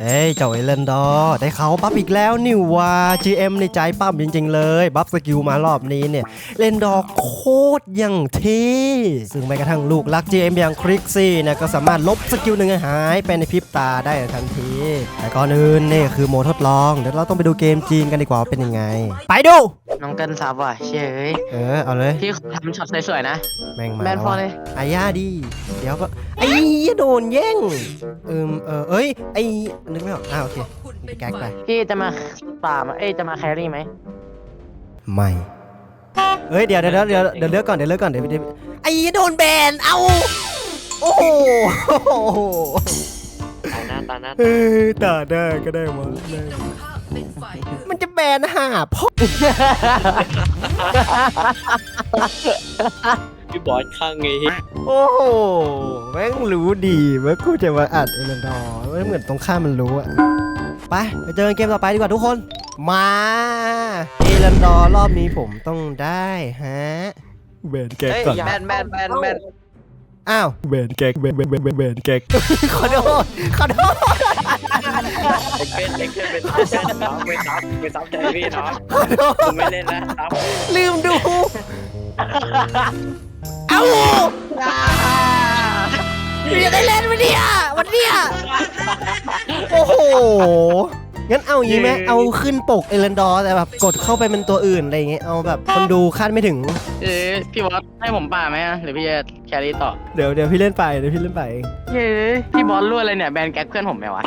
เอ้ยเจ้าเอเลนดอร์ได้เขาบัฟอีกแล้วนิวว่า GM ในใจปั้มจริง ๆ เลย บัฟสกิลมารอบนี้เนี่ยเลนดอร์โคตรยังเท่ซึ่งแม้กระทั่งลูกรัก GM อย่างคริกซี่เนี่ยก็สามารถลบสกิลหนึ่งให้หายไปในพริบตาได้ทันที แต่ก่อนอื่นนี่คือโมทดลอง เดี๋ยวเราต้องไปดูเกมจีนกันดีกว่าเป็นยังไง ไปดู น้องเกินซับว่ะเชยเออเอาเลย พี่ทำช็อตสวยๆนะ แม่งมาแมนพอเลย ไอ้ย่าดีเดี๋ยวก็ไอ้เหี้ยโดนแย่งเอิมเออเอ้ยไอ้นึกไม่ออกอ่าโอเคไปแก๊กไปพี่จะมาป่ามาเอ้ยจะมาแครี่ไหมไม่เฮ้ยเดี๋ยวเดี๋ยวเดี๋ยวเดี๋ยวเลือกก่อนเดี๋ยวเลือกก่อนเดี๋ยวเดี๋ยวไอ้โดนแบนเอาโอ้โหตาหน้าตาหน้าเฮ้ยตาได้ก็ได้วะได้ มันจะแบนหาพ่อพี่บอสข้างไงโอ้โหแม่งรู้ดีว่ากูจะมาอัดเอเลนดอร์ไม่เหมือนตรงข้ามมันรู้อะไปไปเจอกันเกมต่อไปดีกว่าทุกคน มาเอเลนดอร์รอบนี้ผมต้องได้ฮะแบนแกก่อนแบนแบนแบนแบน อ้าวเบนแก๊กเบนเบนเบนเบนเบนแก๊กขอโทษขอโทษเอ็กเป็นเอ็กเป็นเป็นเป็นน้องไม่ซับไม่ซับใจพี่น้องขอโทษผมไม่เล่นนะซับลืมดู เอ้าเรียนได้เล่นวันเนี้ยวันเนี้ยโอ้โห งั้นเอาอย่างงี้ไหมเอาขึ้นปกเอเลนดอร์แต่แบบกดเข้าไปเป็นตัวอื่นอะไรอย่างเงี้ยเอาแบบคนดูคาดไม่ถึง เอ้ยพี่บอสให้ผมป่าไหมอะหรือพี่จะแครี่ต่อเดี๋ยวเดี๋ยวพี่เล่นไปเดี๋ยวพี่เล่นไปเองเย้ยพี่บอสรั่วอะไรเนี่ยแบนแก๊กเพื่อนผมไหมวะ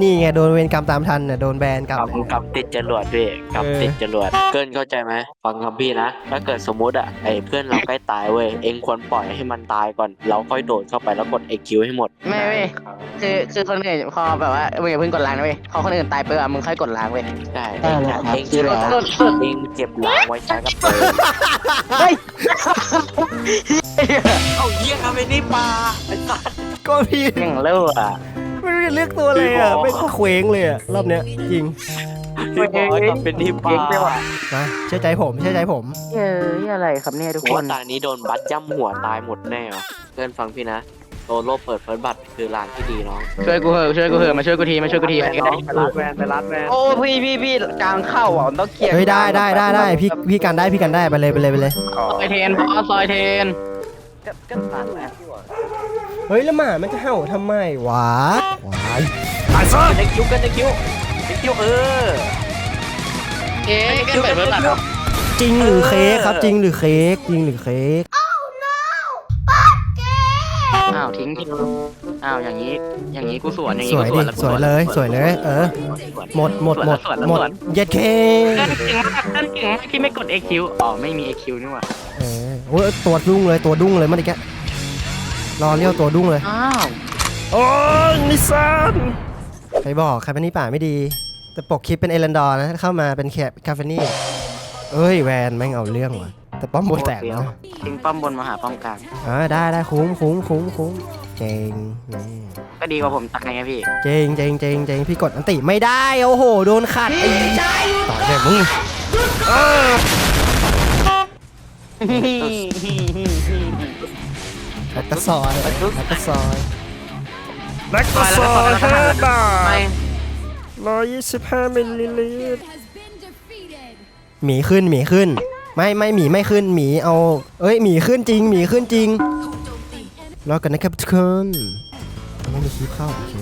นี่ไงโดนเวรกรรมตามทันเนี่ยโดนแบนกลับ กำกำติดจรวดด้วยกำติดจรวด เกินเข้าใจไหมฟังคำพี่นะ ถ้าเกิดสมมติอะไอ้เพื่อนเราใกล้ตายเว้ย เองควรปล่อยให้มันตายก่อน เราค่อยโดดเข้าไปแล้วกด EQ ให้หมด ไม่เว้ยคือคือคนอื่นพอแบบว่ามึงอย่าเพิ่งกดล้างนะเว้ยพอคนอื่นตายไปอะมึงค่อยกดล้างเว้ยได้ได้เองเลยอะครับเองคิดว่าสุดสุดเองเก็บหลังไว้ใช้กับเปิดเฮ้ยเอ้าเยี่ยทำไอ้นี่ปลาไอ้สัสก็พี่ยังเล่อะไม่รู้จะเลือกตัวเลยอะไม่ก็เคว้งเลยอะรอบเนี้ยจริงพี่บอสทำเป็นนี่ปลานะเชื่อใจผมเชื่อใจผมเย้ยอะไรครับเนี่ยทุกผมคว่านตานี้โดนบัตย่ำหัวตายหมดแน่วะเพื่อนฟังพี่นะ โตโลเปิดเฟิร์สบัตรคือลางที่ดีน้อง ช่วยกูเหอะช่วยกูเหอะมาช่วยกูทีมาช่วยกูทีใครก็ได้ไปรัดแวนไปรัดแวนโอ้พี่พี่พี่กลางเข้าอะมันต้องเคลียร์เฮ้ยได้ได้ได้ได้พี่พี่กันได้พี่กันได้ไปเลยไปเลยไปเลยซอยเทนบอสซอยเทนก็ตัดแล้วเฮ้ยแล้วหมามันจะเห่าทำไมวะวายเด็กคิวกันเด็กคิวเด็กคิวเออเอ๊ะก็เปิดเปิดตัดจริงหรือเค้กครับจริงหรือเค้กจริงหรือเค้ก ทิ้งทิ้งอ้าวอย่างนี้ อย่างนี้กูสวนอย่างสนี้วยกูดิแวสวยเลย สวยเลย เออหมดหมดหมดหมดเย็ดเคเก่งมากเก่งมากที่ไม่กด EQ อ๋อไม่มี EQ นี่หว่าเออโอ้ยตัวดุ้งเลยตัวดุ้งเลยเมื่อกี้รอเลี้ยวตัวดุ้งเลย อ้าวโอ้ยนิสันใครบอกคาเฟนี่ป่าไม่ดี แต่ปกคลิปเป็นเอเลนดอร์นะ เข้ามาเป็นแคปคาเฟนี่เอ้ย แวนแม่งเอาเรื่องว่ะ แต่ป้อมบนแตกนะทิ้งป้อมบนมาหาป้อมกลางอ่าได้ได้คุ้มคุ้มคุ้มคุ้มเจงนี่ก็ดีกว่าผมตักไงพี่ เจงเจงเจงเจงพี่กดอันติไม่ได้โอ้โหโดนขัดไอ้ต่อยเลยมึงแบ็กตะซอยแบ็กตะซอยแบ็กตะซอยห้าบาไม่ทร้อยยี่สิบห้ามิลลิลิตรหมีขึ้นหมีขึ้น ไม่ไม่หมีไม่ขึ้นหมีเอา เอ้ยหมีขึ้นจริงหมีขึ้นจริงรอกันนะครับทุกคนไม่มีคลิปเข้าโอเค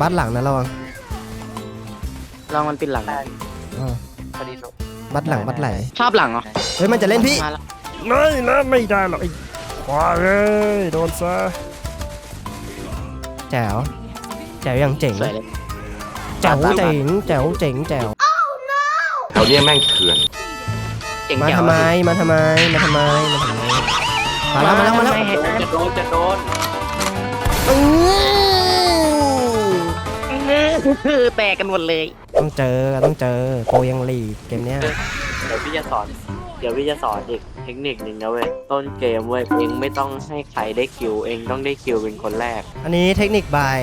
บ้านหลังนะระวังลองมันปิดหลังอ้าวพอดีบัดหลังบัดไหลชอบหลังเหรอเฮ้ยมันจะเล่นพี่มาแล้วไม่นะไม่ได้หรอกไอ้ควายเอ้ยโดนซะแจ๋วแจ๋วอย่างเจ๋งสวยเลย แจ๋วเจ๋งแจ๋วเจ๋งแจ๋ว แถวเนี้ยแม่งเถื่อน เจ๋งมาแจ๋วทำไมมาทำไมมาทำไมมาทำไมมาแล้วมาแล้วมาแล้วจะโดนจะโดนอื้อแตกกันหมดเลย ต้องเจอต้องเจอโปรยังลีกเกมเนี้ยเดี๋ยวพี่จะสอน เดี๋ยวพี่จะสอนอีกเทคนิคหนึ่งนะเว้ย ต้นเกมเว้ย เองไม่ต้องให้ใครได้คิว เองต้องได้คิวเป็นคนแรกอันนี้เทคนิคบาย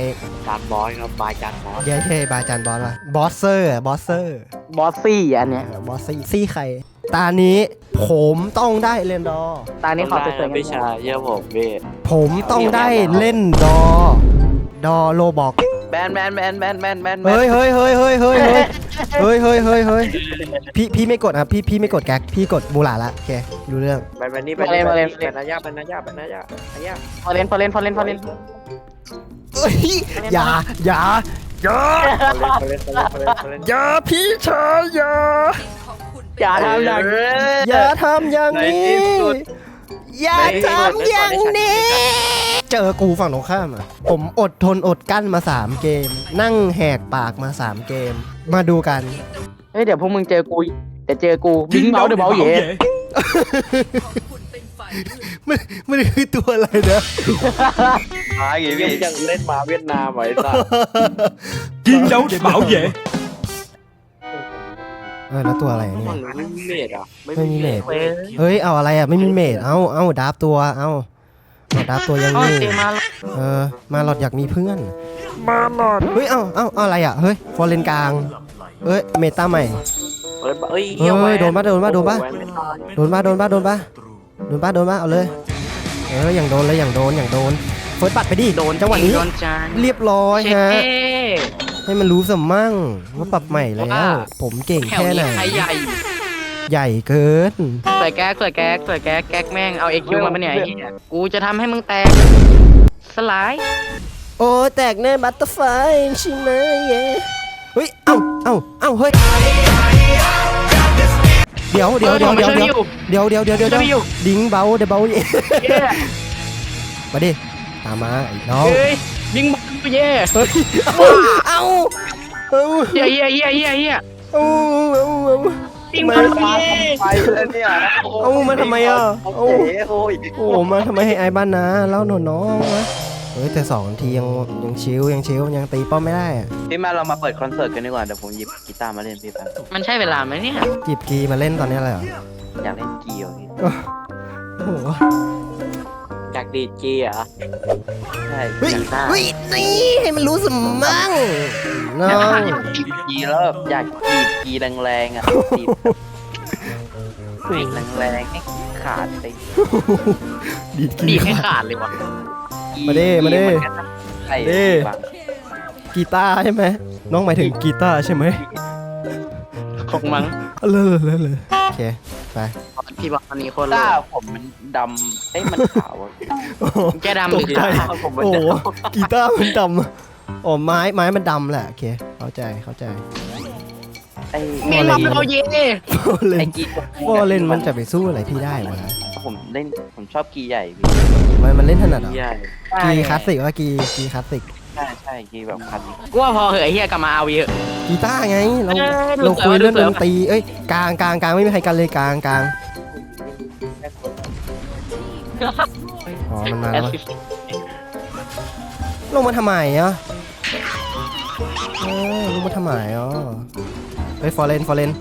จานบอสครับบายจานบอส เย้เท่บายจันบอสว่ะบอสเซอร์บอสเซอร์บอสซี่อันเนี้ยบอสซี่ซี่ใคร ตานี้ผมต้องได้เล่นดอ ตานี้ขอได้สวยนะๆพี่ชายเยี่ยผมพี่ผมต้องได้เล่นดอ ดอโลบอกแบบนแบนแบนแบนแบนแบนเฮ้ยเฮ้ยเฮ้ยเฮ้ยเฮ้ยเฮ้ยเฮ้ยเฮ้ยเฮ้ยเฮ้ยพี่พี่ไม่กดครับพี่พี่ไม่กดแก๊กพี่กดมูหลาละโอเครู้เรื่องไปไปนี่ไปนี่ไปนี่ไปนายาไปนายาไปนายาไปนายาพอเล่นพอเล่นพอเล่นพอเล่นเอ้ยอย่าอย่าอย่าไปเล่นไปเล่นไปเล่นไปเล่นอย่าพี่ชายอย่า อย่าทำอย่างนี้อย่าทำอย่างนี้ อย่าทำอย่างนี้ เจอกูฝั่งตรงข้ามอะ ผมอดทนอดกั้นมา 3 เกม นั่งแหกปากมา 3 เกม มาดูกัน เฮ้ยเดี๋ยวพวกมึงเจอกูเดี๋ยวเจอกูบิงเมาเดี๋ยวเบาเหย่มันมันคือตัวอะไรนะมาอย่างเวียนยังเล่นมาเวียดนามไว้สัส chiến đấu để bảo vệ เออแล้วตัวอะไรเนี่ยมันไม่มีเมดอะไม่มีเมด เฮ้ยเอาอะไรอะไม่มีเมดเอาเอาดับตัวเอาเอาดับตัวยังอ๋อนี่เจมาเออมาหลอดอยากมีเพื่อน มาหลอดเฮ้ยเอาเอาเอาอะไรอะเฮ้ยฟอร์เรนกลางเอ้ยเมตาใหม่เปิดเอ้ยเฮ้ยโดนปะโดนปะโดนปะโดนปะโดนปะโดนปะโดนปะโดนปะเอาเลยเอออย่างโดนเลยอย่างโดนอย่างโดนเฟิร์สบัตรไปดิโดนจังหวะนี้โดนจานเรียบร้อยเช็ดฮะเท่ ให้มันรู้สมั่งว่าปรับใหม่แล้วว่าผมเก่งแถวแค่ไหนนี้ใครใหญ่ ใหญ่เกินสวยแก๊กสวยแก๊กสวยแก๊กแก๊กแม่งเอาเอ็กคิวมาปะเนี่ยไอ้เหี้ยกูจะทำให้มึงแตก สลาย โอ้แตกแน่บัตเตอร์ไฟใช่ไหมเย้เฮ้ย เอ้าเอ้าเอ้าเฮ้ยเดี๋ยวเดี๋ยวเดี๋ยวเดี๋ยวเดี๋ยวเดี๋ยวเดี๋ยวเดี๋ยวเดี๋ยวจะไม่อยู่ดิ้งเบาเดี๋ยวเบาเย้เย้มาดิตามมาไอ้น้อง เฮ้ยยิงบอลเย่เฮ้ยเอ้าเอ้าเฮียเฮียเฮียเฮียเฮียเอ้าเอ้าเอ้ายิงบอลเย่ไปแล้วเนี่ยเอ้ามาทำไมอะเอ้าโอ้ยโอ้ยโอ้มาทำไมให้ไอ้บ้านนะเล่าหนน้องวะเฮ้ยแต่สองทียังยังชิวยังชิวยังตีป้อมไม่ได้อะพี่มาเรามาเปิดคอนเสิร์ตกันดีกว่าเดี๋ยวผมหยิบกีตาร์มาเล่นพี่แป๊บมันใช่เวลาไหมเนี่ยจีบกีมาเล่นตอนนี้เลยเหรออยากเล่นกีอยู่พี่โอ้โห อยากดีดกีอะใช่เฮ้ยอยากได้เฮ้ยนี่ให้มันรู้สมั่งน้องกีแล้วแบบอยากกีบกีแรงๆอะกีบกีบแรงๆให้ขาดไปดีดกีดีดให้ขาดเลยวะกีมาดิมาดิกีนก็ใช่ดิ บางกีตาร์ใช่ไหมน้องหมายถึงกีตาร์ใช่ไหมของมั้งเลยเลยเลยโอ เค ไปพี่บอกตอนนี้โคตรกีเลตายร์ผมมันดำเอ้ยมันขาวอะโอ้โหแกดำหรือตกใจดำผมมันโอ้โหดกีตาร์มันดำอ๋อไม้ไม้มันดำแหละโอเค เข้าใจเข้าใจำไอ้เมนมาเอาเย่พอเล่ไอ้นกีพอเล่นมันจะไปสู้อะไรพี่ได้วะผมเล่นผมชอบกีใหญ่พี่มันมันเล่นถนัดเหรอใหญ่กีคลาสสิกว่ากีกีคลาสสิก ใช่ใช่กีแบบคลาสสิกกูว่าพอเหอะไอ้เฮียกลับมาเอาวีเหอะ กีตาร์ไงเราเออดูเราคุยเสือเรื่องดูดเสือนตรีเอ้ยกลางกลางกลางไม่มีใครกันเลยกลางกลางอ๋อมันมาแอแล้สวซิสลงมาทำไมอะเออลงมาทำไมอะเฮ้ยฟอร์เรนฟอร์เรน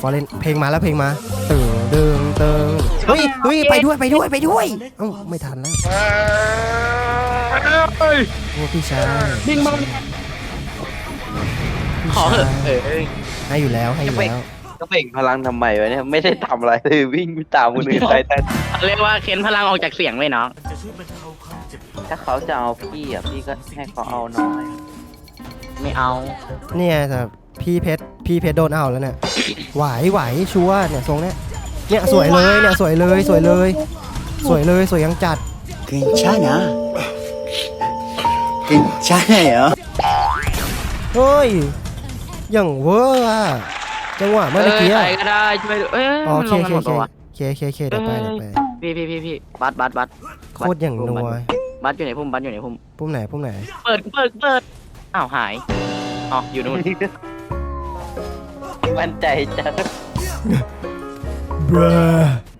ฟอร์เรนเพลงมาแล้วเพลงมาตึงเดิงเติงเฮ้ยเฮ้ยไปด้วยไปด้วยไปด้วยเอ้าไม่ทันแล้ว โอ้พี่ชาย บิงมา พี่ ขอเหอะ ชาย เออ ให้อยู่แล้วให้อยู่แล้ว ก็เบ่งพลังทำไมวะเนี่ยไม่ได้ทำอะไรเลยวิ่งไปตามคนอื่นไปแต่ เรียกว่าเค้นพลังออกจากเสียงไว้น้อง ถ้าเขาจะเอาพี่อ่ะพี่ก็ให้เขาเอาน้อย ไม่เอา เนี่ยแต่พี่เพชรพี่เพชรโดนเอาแล้วเนี่ยไหวไหวชัวร์เนี่ยทรงเนี้ยเนี่ยสวยเลยเนี่ยสวยเลยสวยเลย สวยเลยสวยยังจัด 괜찮아. ใช่เหรอ เฮ้ย อย่างเวอร์อะจังหวะเมื่อกี้อะใครก็ได้ช่วยเอ้ยอ๋อโอมันเคลงกันหมดตัววะเคโอเคโอเคโอเคเดี๋ยวไปเดี๋ยวไป พี่พี่พี่พี่บัสบัสบัสโคตรอย่างนัวบัสอยู่ไหนพุ่มบัสอยู่ไหนพุ่มปุ่มไหนปุ่มไหน เปิดเปิดเปิดอ้าวหายอ๋ออยู่นู่นมั่นใจจัง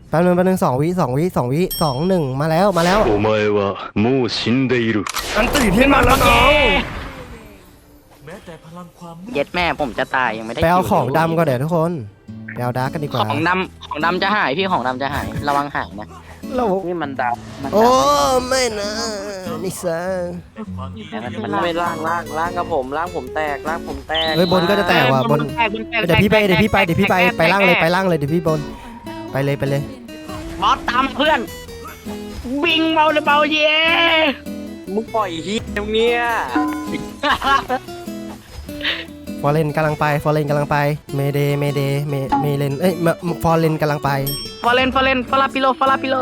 แป๊บนึงแป๊บนึงสองวิสองวิสองวิสองหนึ่งมาแล้วมาแล้วお前はもう死んでいる อันตื่นขึ้นมาแล้วน้องเย็ดแม่ผมจะตายยังไม่ได้ไปเอาคิวของดำก่อนเดี๋ยวทุกคนไปเอาดาร์กกันดีกว่า ของดำของดำจะหายพี่ของดำจะหายระวังหายนะเรานี่มันดำมันโอ้ดำไม่นะนิสังมันมัมันนไม่ล่างล่างล่างกับผมล่างผมแตกล่างผมแตกเฮ้ยบนก็จะแตกว่ะบนแตกบนแตกเดี๋ยวพี่ไปเดี๋ยวพี่ไปเดี๋ยวพี่ไปแตกไปล่างเลยแตกไปล่างเลยเดี๋ยวพี่บน ไปเลยไปเลยบอสตามเพื่อนบิงเบาเลยเบาเย่ มึงปล่อยเฮียตรงเนี้ย ฟอร์เรนกำลังไปฟอร์เรนกำลังไปเมเดเมเดเมเมเลนเอ้ยฟอร์เรนกำลังไป ฟอเลนฟอเลนฟาลาปิโลฟาลาปิโล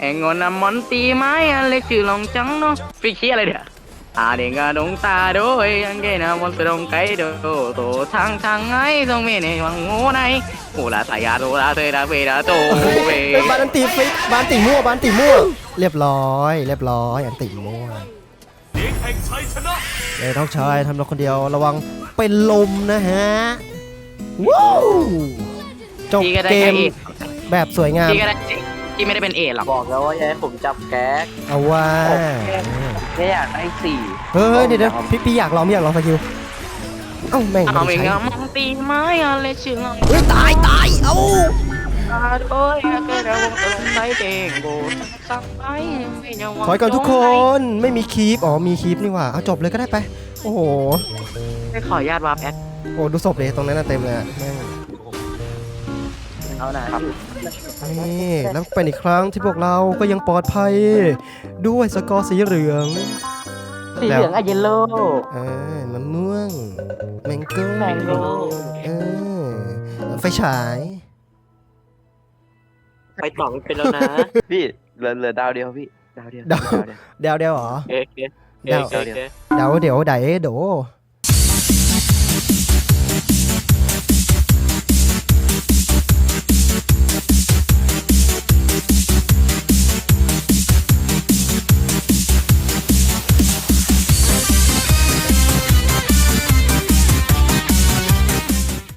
เอ็งงอนมอนตีไม้อะไรชื่อลองจังเนาะฟิกชี้อะไรเนี่ยอาเดงาดงตาโดยยังเกนะมอนสดงไกโดโตทางทางไงต้องเมเนวังโง่ในโหลาสายาโดลาเตดาเวดาโตเวเฮ้ยบานอันติฟิกบานอันติมั่วบานอันติมั่วเรียบร้อย เรียบร้อยอันติมั่วเลยท้องชายทำเราคนเดียวระวังเป็นลมนะฮะว้าวจบพี่ก็ได้เกแค่มเอแบบสวยงามพี่ก็ได้พี่ไม่ได้เป็นเอหรอกบอกแล้วว่าอย่าให้ผมจับแก๊กเอาว่า แค่อยากได้สี่เฮ้ยเดี๋ยวเดี๋ยวพี่พี่อยากลองพี่อยากลองสกิลเอ้าแม่งเอาไม่เองได้ใช้อะมองตีไม้อะไรชื่อลองเฮ้ยตายตายเอ้าตาโดยยังเกนะวงสดงไกเดงโบสักไปไม่ยังวังถอยก่อนทุกคนไม่มีคีปอ๋อมีคีปนี่หว่าเอาจบเลยก็ได้ไป โอ้โหไม่ขออนุญาตวาร์ปแอดโอ้ดูศพเลยตรงนั้นน่ะเต็มเลยอะแม่ง เอาหน่ะครับ นี่แล้วเป็นอีกครั้งที่พวกเราก็ยังปลอดภัย ด้วยสกอร์สีเหลือง สีเหลืองอะเยลโล่เออมะม่วงแมงโก้แมงโก้เออไฟฉาย ไปต่อไม่เป็นแล้วนะ พี่เหลือเหลือดาวเดียวพี่ ดาวเดียว ดาวเดียวเดวเดียวเหรอ เอ๊ะเอ๊ะเดาเอ๊ะเอ๊ะเดาเดี๋ยวไดเดโด